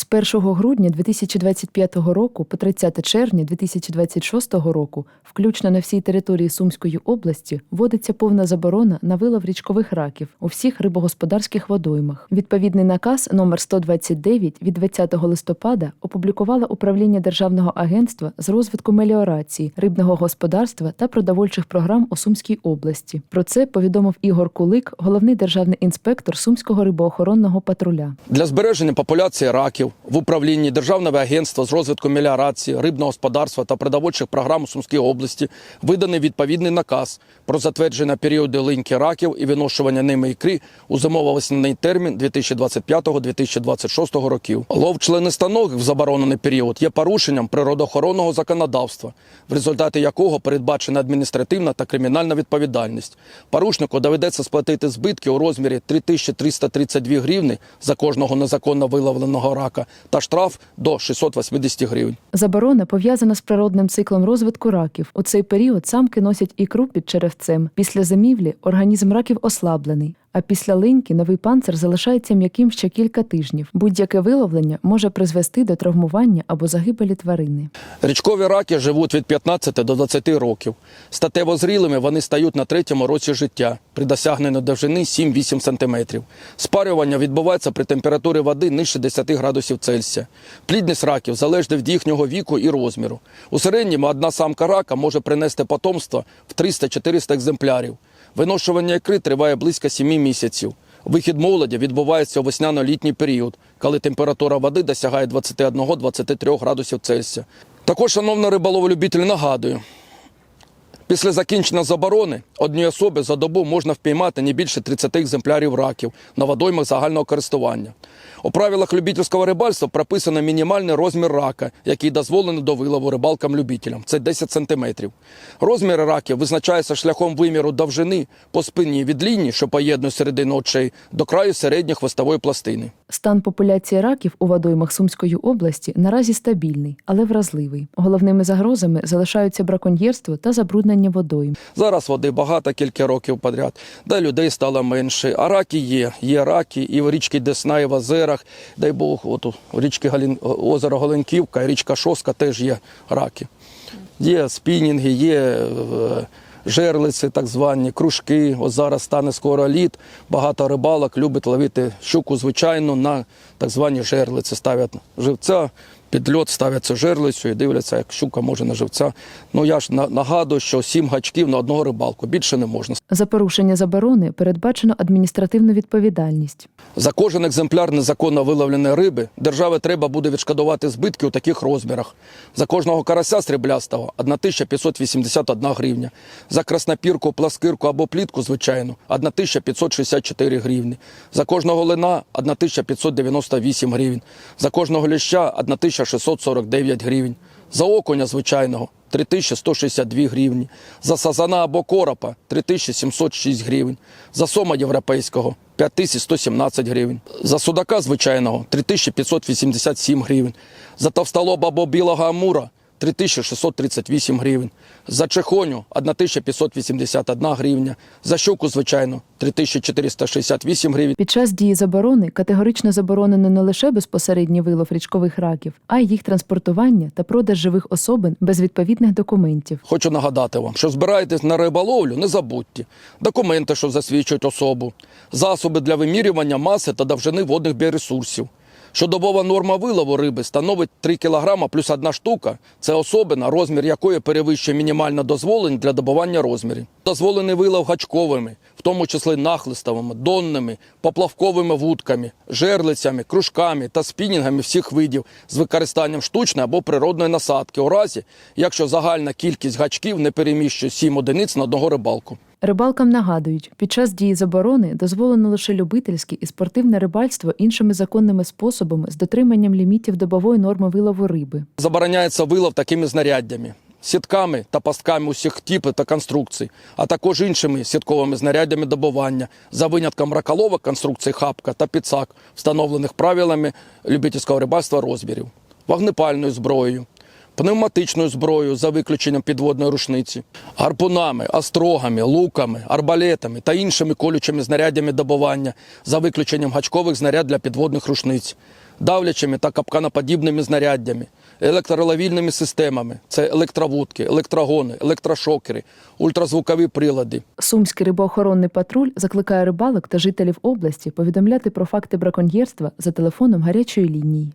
З 1 грудня 2025 року по 30 червня 2026 року, включно на всій території Сумської області, вводиться повна заборона на вилов річкових раків у всіх рибогосподарських водоймах. Відповідний наказ номер 129 від 20 листопада опублікувало управління Державного агентства з розвитку меліорації, рибного господарства та продовольчих програм у Сумській області. Про це повідомив Ігор Кулик, головний державний інспектор Сумського рибоохоронного патруля. Для збереження популяції раків в управлінні Державного агентства з розвитку меліорації, рибного господарства та продовольчих програм у Сумській області виданий відповідний наказ про затвердження періоду линьки раків і виношування ними ікри у зимово-весняний термін 2025-2026 років. Лов членистоногих в заборонений період є порушенням природоохоронного законодавства, в результаті якого передбачена адміністративна та кримінальна відповідальність. Порушнику доведеться сплатити збитки у розмірі 3332 гривни за кожного незаконно виловленого рака та штраф до 680 гривень. Заборона пов'язана з природним циклом розвитку раків. У цей період самки носять ікру під черевцем. Після зимівлі організм раків ослаблений. А після линьки новий панцир залишається м'яким ще кілька тижнів. Будь-яке виловлення може призвести до травмування або загибелі тварини. Річкові раки живуть від 15 до 20 років. Статево зрілими вони стають на третьому році життя при досягненні довжини 7-8 см. Спарювання відбувається при температурі води нижче 10 градусів Цельсія. Плідність раків залежить від їхнього віку і розміру. У середньому одна самка рака може принести потомство в 300-400 екземплярів. Виношування ікри триває близько 7 місяців. Вихід молоді відбувається у весняно-літній період, коли температура води досягає 21-23 градусів Цельсія. Також, шановна риболоволюбитель, нагадую, після закінчення заборони одній особі за добу можна впіймати не більше 30 екземплярів раків на водоймах загального користування. У правилах любительського рибальства прописано мінімальний розмір рака, який дозволений до вилову рибалкам-любителям. Це 10 сантиметрів. Розміри раків визначаються шляхом виміру довжини по спині від лінії, що поєднує середину очей, до краю середньої хвостової пластини. Стан популяції раків у водоймах Сумської області наразі стабільний, але вразливий. Головними загрозами залишаються браконьєрство та забруднення водойм. Зараз води багато кілька років подряд, де людей стало менше. А раки є. Є раки і в річці Десна, і в озерах. Дай Бог, от у річки Галін... озеро Голенківка, і річка Шоска теж є раки. Є спінінги, є е, жерлиці, так звані, кружки. Ось зараз стане скоро лід. Багато рибалок любить ловити щуку звичайну на так звані жерлиці. Ставлять живця. Під льот ставлять цю жерлицю і дивляться, як щука може на живця. Ну я ж на- нагадую, що сім гачків на одного рибалку більше не можна. За порушення заборони передбачено адміністративну відповідальність. За кожен екземпляр незаконно виловленої риби державі треба буде відшкодувати збитки у таких розмірах. За кожного карася сріблястого 1581 гривня. За краснопірку, пласкирку або плітку, звичайно, 1564 гривні. За кожного лина 1598 гривень. За кожного ліща 1649 гривень. За окуня звичайного 3162 гривні. За сазана або коропа 3706 гривень. За сома європейського 5117 гривень. За судака звичайного 3587 гривень. За товстолоба або білого амура 3638 гривень. За чехоню 1581 гривня. За щуку, звичайно, 3468 гривень. Під час дії заборони категорично заборонено не лише безпосередній вилов річкових раків, а й їх транспортування та продаж живих особин без відповідних документів. Хочу нагадати вам, що збираєтесь на риболовлю, не забудьте. Документи, що засвідчують особу, засоби для вимірювання маси та довжини водних біоресурсів. Щодобова норма вилову риби становить 3 кг плюс одна штука. Це особина, розмір якої перевищує мінімально дозволень для добування розмірів. Дозволений вилов гачковими, в тому числі нахлистовими, донними, поплавковими вудками, жерлицями, кружками та спінінгами всіх видів з використанням штучної або природної насадки, у разі, якщо загальна кількість гачків не переміщує 7 одиниць на одного рибалку. Рибалкам нагадують, під час дії заборони дозволено лише любительське і спортивне рибальство іншими законними способами з дотриманням лімітів добової норми вилову риби. Забороняється вилов такими знаряддями. Сітками та пастками усіх типів та конструкцій, а також іншими сітковими знаряддями добування, за винятком раколовок конструкцій хапка та підсак, встановлених правилами любительського рибальства розмірів, вогнепальною зброєю, пневматичною зброєю за виключенням підводної рушниці, гарпунами, острогами, луками, арбалетами та іншими колючими знарядями добування за виключенням гачкових знаряд для підводних рушниць. давлячими та капканоподібними знаряддями, електроловільними системами це електровудки, електрогони, електрошокери, ультразвукові прилади. Сумський рибоохоронний патруль закликає рибалок та жителів області повідомляти про факти браконьєрства за телефоном гарячої лінії